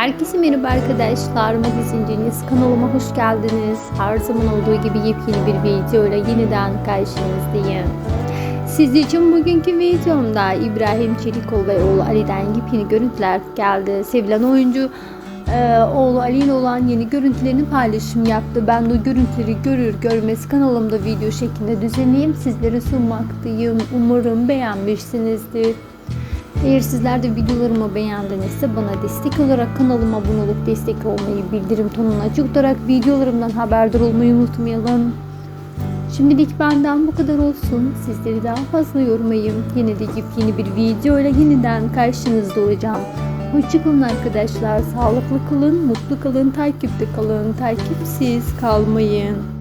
Herkese merhaba arkadaşlar. Magazin kanalıma hoş geldiniz. Her zaman olduğu gibi yepyeni bir video ile yeniden karşınızdayım. Siz için bugünkü videomda İbrahim Çelikol ve oğlu Ali'den yepyeni görüntüler geldi. Sevilen oyuncu e, oğlu Ali ile olan yeni görüntülerini paylaşım yaptı. Ben de o görüntüleri görür görmez kanalımda video şeklinde düzenleyeyim sizlere sunmaktayım. Umarım beğenmişsinizdir. Eğer sizler de videolarımı beğendinizse bana destek olarak kanalıma abone olup destek olmayı, bildirim tonunu açık tutarak videolarımdan haberdar olmayı unutmayalım. Şimdilik benden bu kadar olsun. Sizleri daha fazla yormayayım. Yine de yeni bir video ile yeniden karşınızda olacağım. Hoşçakalın arkadaşlar. Sağlıklı kalın, mutlu kalın, takipte kalın, takipsiz kalmayın.